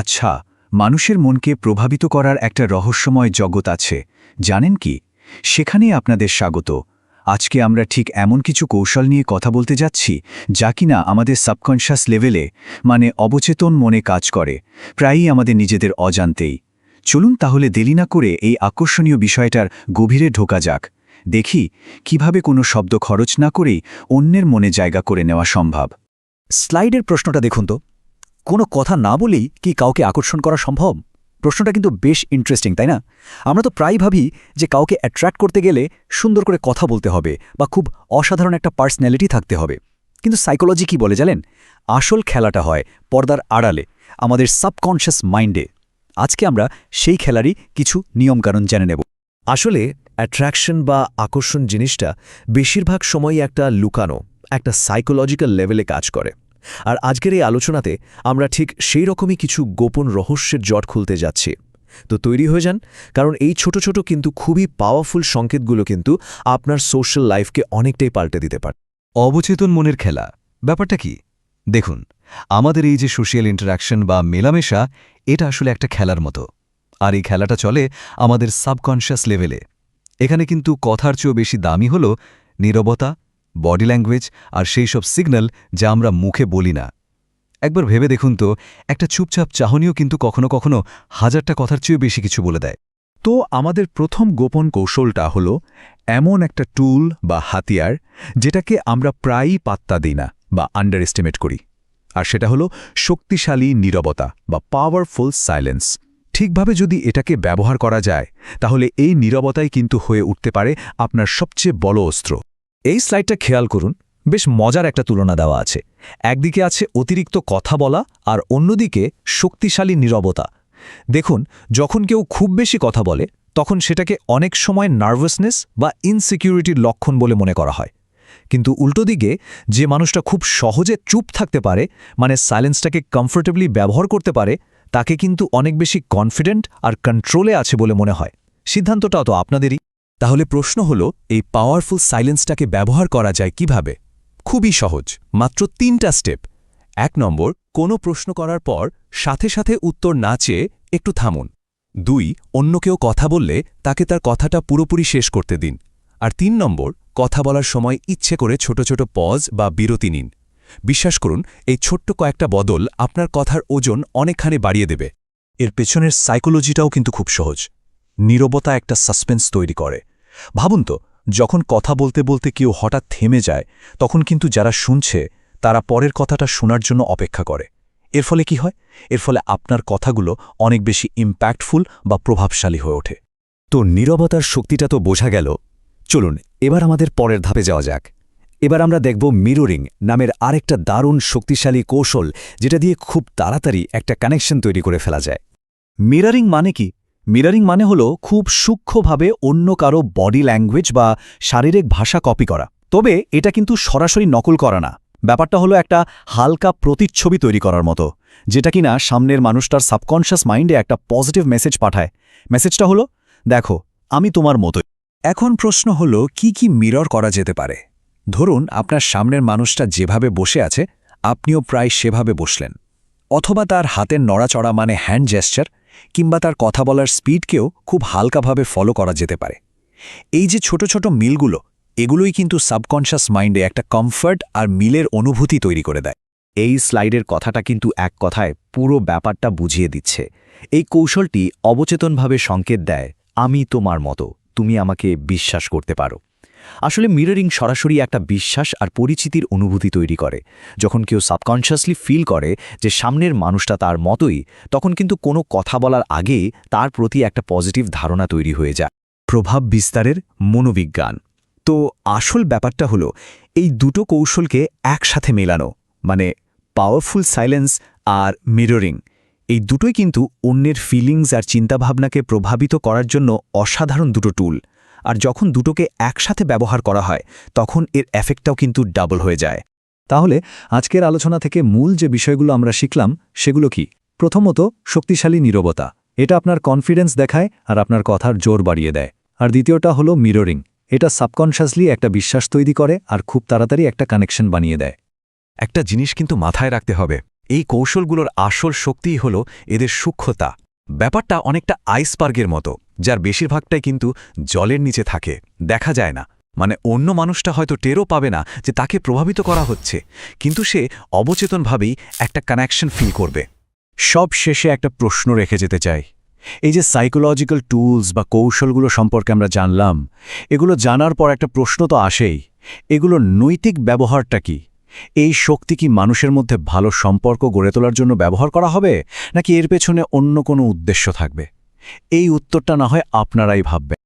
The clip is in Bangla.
আচ্ছা মানুষের মনকে প্রভাবিত করার একটা রহস্যময় জগৎ আছে। জানেন কি? সেখানেই আপনাদের স্বাগত। আজকে আমরা ঠিক এমন কিছু কৌশল নিয়ে কথা বলতে যাচ্ছি, যা কিনা আমাদের সাবকনশাস লেভেলে মানে অবচেতন মনে কাজ করে, প্রায়ই আমাদের নিজেদের অজান্তেই। চলুন তাহলে দেরি না করে এই আকর্ষণীয় বিষয়টার গভীরে ঢোকা যাক। দেখি, কীভাবে কোনো শব্দ খরচ না করেই অন্যের মনে জায়গা করে নেওয়া সম্ভব। স্লাইডের প্রশ্নটা দেখুন তো। কোনো কথা না বলেই কি কাউকে আকর্ষণ করা সম্ভব? প্রশ্নটা কিন্তু বেশ ইন্টারেস্টিং তাই না? আমরা তো প্রায় ভাবি যে কাউকে অ্যাট্রাক্ট করতে গেলে সুন্দর করে কথা বলতে হবে বা খুব অসাধারণ একটা পার্সোনালিটি থাকতে হবে। কিন্তু সাইকোলজি কি বলে জানেন? আসল খেলাটা হয় পর্দার আড়ালে, আমাদের সাবকনশিয়াস মাইন্ডে আজকে আমরা সেই খেলারই কিছু নিয়মকানুন জেনে নেব। আসলে অ্যাট্রাকশন বা আকর্ষণ জিনিসটা বেশিরভাগ সময়ই একটা লুকানো, একটা সাইকোলজিক্যাল লেভেলে কাজ করে। আর আজকের এই আলোচনাতে আমরা ঠিক সেই রকমই কিছু গোপন রহস্যের জট খুলতে যাচ্ছি। তো তৈরি হয়ে যান, কারণ এই ছোট ছোট কিন্তু খুবই পাওয়ারফুল সংকেতগুলো কিন্তু আপনার সোশ্যাল লাইফকে অনেকটাই পাল্টে দিতে পারে। অবচেতন মনের খেলা, ব্যাপারটা কি? দেখুন, আমাদের এই যে সোশ্যাল ইন্টারাকশন বা মেলামেশা, এটা আসলে একটা খেলার মতো। আর এই খেলাটা চলে আমাদের সাবকনশিয়াস লেভেলে এখানে কিন্তু কথার চেয়েও বেশি দামি হল নীরবতা বডি ল্যাঙ্গুয়েজ আর সেই সব সিগন্যাল যা আমরা মুখে বলি না। একবার ভেবে দেখুন তো, একটা চুপচাপ চাহনিও কিন্তু কখনো কখনো হাজারটা কথার চেয়েও বেশি কিছু বলে দেয়। তো আমাদের প্রথম গোপন কৌশলটা হলো এমন একটা টুল বা হাতিয়ার যেটাকে আমরা প্রায়ই পাত্তা দিই না বা আন্ডার এস্টিমেট করি। আর সেটা হলো শক্তিশালী নীরবতা বা পাওয়ারফুল সাইলেন্স ঠিকভাবে যদি এটাকে ব্যবহার করা যায়, তাহলে এই নীরবতাই কিন্তু হয়ে উঠতে পারে আপনার সবচেয়ে বড় অস্ত্র। এই স্লাইডটা খেয়াল করুন, বেশ মজার একটা তুলনা দেওয়া আছে। একদিকে আছে অতিরিক্ত কথা বলা আর অন্যদিকে শক্তিশালী নীরবতা। দেখুন, যখন কেউ খুব বেশি কথা বলে, তখন সেটাকে অনেক সময় নার্ভাসনেস বা ইনসিকিউরিটির লক্ষণ বলে মনে করা হয়। কিন্তু উল্টো দিকে, যে মানুষটা খুব সহজে চুপ থাকতে পারে মানে সাইলেন্সটাকে কমফোর্টেবলি ব্যবহার করতে পারে, তাকে কিন্তু অনেক বেশি কনফিডেন্ট আর কন্ট্রোলে আছে বলে মনে হয়। সিদ্ধান্তটাও তো আপনাদেরই। তাহলে প্রশ্ন হল, এই পাওয়ারফুল সাইলেন্সটাকে ব্যবহার করা যায় কীভাবে? খুবই সহজ, মাত্র তিনটা স্টেপ এক নম্বর, কোনো প্রশ্ন করার পর সাথে সাথে উত্তর না চেয়ে একটু থামুন। দুই, অন্য কেউ কথা বললে তাকে তার কথাটা পুরোপুরি শেষ করতে দিন। আর তিন নম্বর, কথা বলার সময় ইচ্ছে করে ছোট ছোট পজ বা বিরতি নিন। বিশ্বাস করুন, এই ছোট্ট কয়েকটা বদল আপনার কথার ওজন অনেকখানি বাড়িয়ে দেবে। এর পেছনের সাইকোলজিটাও কিন্তু খুব সহজ। নীরবতা একটা সাসপেন্স তৈরি করে। ভাবুন তো, যখন কথা বলতে বলতে কেউ হঠাৎ থেমে যায়, তখন কিন্তু যারা শুনছে, তারা পরের কথাটা শোনার জন্য অপেক্ষা করে। এর ফলে কি হয়? এর ফলে আপনার কথাগুলো অনেক বেশি ইম্প্যাক্টফুল বা প্রভাবশালী হয়ে ওঠে। তো নীরবতার শক্তিটা তো বোঝা গেল। চলুন, এবার আমাদের পরের ধাপে যাওয়া যাক। এবার আমরা দেখব মিররিং নামের আরেকটা দারুণ শক্তিশালী কৌশল, যেটা দিয়ে খুব তাড়াতাড়ি একটা কানেকশন তৈরি করে ফেলা যায়। মিররিং মানে কি? মিররিং মানে হল খুব সূক্ষ্মভাবে অন্য কারও বডি ল্যাঙ্গুয়েজ বা শারীরিক ভাষা কপি করা। তবে এটা কিন্তু সরাসরি নকল করা না। ব্যাপারটা হলো একটা হালকা প্রতিচ্ছবি তৈরি করার মতো, যেটা কিনা সামনের মানুষটার সাবকনশিয়াস মাইন্ডে একটা পজিটিভ মেসেজ পাঠায়। মেসেজটা হলো, দেখো, আমি তোমার মতোই। এখন প্রশ্ন হল, কি কি মিরর করা যেতে পারে? ধরুন, আপনার সামনের মানুষটা যেভাবে বসে আছে, আপনিও প্রায় সেভাবে বসলেন। অথবা তার হাতের নড়াচড়া মানে হ্যান্ড জেস্টার কিংবা তার কথা বলার স্পিডকেও খুব হালকাভাবে ফলো করা যেতে পারে। এই যে ছোট ছোট মিলগুলো, এগুলোই কিন্তু সাবকনশাস মাইন্ডে একটা কমফর্ট আর মিলের অনুভূতি তৈরি করে দেয়। এই স্লাইডের কথাটা কিন্তু এক কথায় পুরো ব্যাপারটা বুঝিয়ে দিচ্ছে। এই কৌশলটি অবচেতনভাবে সংকেত দেয়, আমি তোমার মতো, তুমি আমাকে বিশ্বাস করতে পারো। আসলে মিররিং সরাসরি একটা বিশ্বাস আর পরিচিতির অনুভূতি তৈরি করে। যখন কেউ সাবকনশিয়াসলি ফিল করে যে সামনের মানুষটা তার মতোই, তখন কিন্তু কোনো কথা বলার আগে তার প্রতি একটা পজিটিভ ধারণা তৈরি হয়ে যায়। প্রভাব বিস্তারের মনোবিজ্ঞান। তো আসল ব্যাপারটা হলো, এই দুটো কৌশলকে একসাথে মেলানো মানে পাওয়ারফুল সাইলেন্স আর মিররিং এই দুটোই কিন্তু অন্যের ফিলিংস আর চিন্তাভাবনাকে প্রভাবিত করার জন্য অসাধারণ দুটো টুল আর যখন দুটোকে একসাথে ব্যবহার করা হয়, তখন এর এফেক্টটাও কিন্তু ডাবল হয়ে যায়। তাহলে, আজকের আলোচনা থেকে মূল যে বিষয়গুলো আমরা শিখলাম, সেগুলো কি? প্রথমত, শক্তিশালী নীরবতা। এটা আপনার কনফিডেন্স দেখায় আর আপনার কথার জোর বাড়িয়ে দেয়। আর দ্বিতীয়টা হলো মিররিং এটা সাবকনশাসলি একটা বিশ্বাস তৈরি করে আর খুব তাড়াতাড়ি একটা কানেকশন বানিয়ে দেয়। একটা জিনিস কিন্তু মাথায় রাখতে হবে। এই কৌশলগুলোর আসল শক্তিই হল এদের সূক্ষ্মতা। ব্যাপারটা অনেকটা আইসবার্গের মতো, যার বেশিরভাগটাই কিন্তু জলের নিচে থাকে, দেখা যায় না। মানে অন্য মানুষটা হয়তো টেরও পাবে না যে তাকে প্রভাবিত করা হচ্ছে, কিন্তু সে অবচেতনভাবেই একটা কানেকশন ফিল করবে। সব শেষে একটা প্রশ্ন রেখে যেতে চাই। এই যে সাইকোলজিক্যাল টুলস বা কৌশলগুলো সম্পর্কে আমরা জানলাম, এগুলো জানার পর একটা প্রশ্ন তো আসেই। এগুলোর নৈতিক ব্যবহারটা কি? এই শক্তি কি মানুষের মধ্যে ভালো সম্পর্ক গড়ে তোলার জন্য ব্যবহার করা হবে, নাকি এর পেছনে অন্য কোনো উদ্দেশ্য থাকবে? এই উত্তরটা না হয় আপনারাই ভাববেন।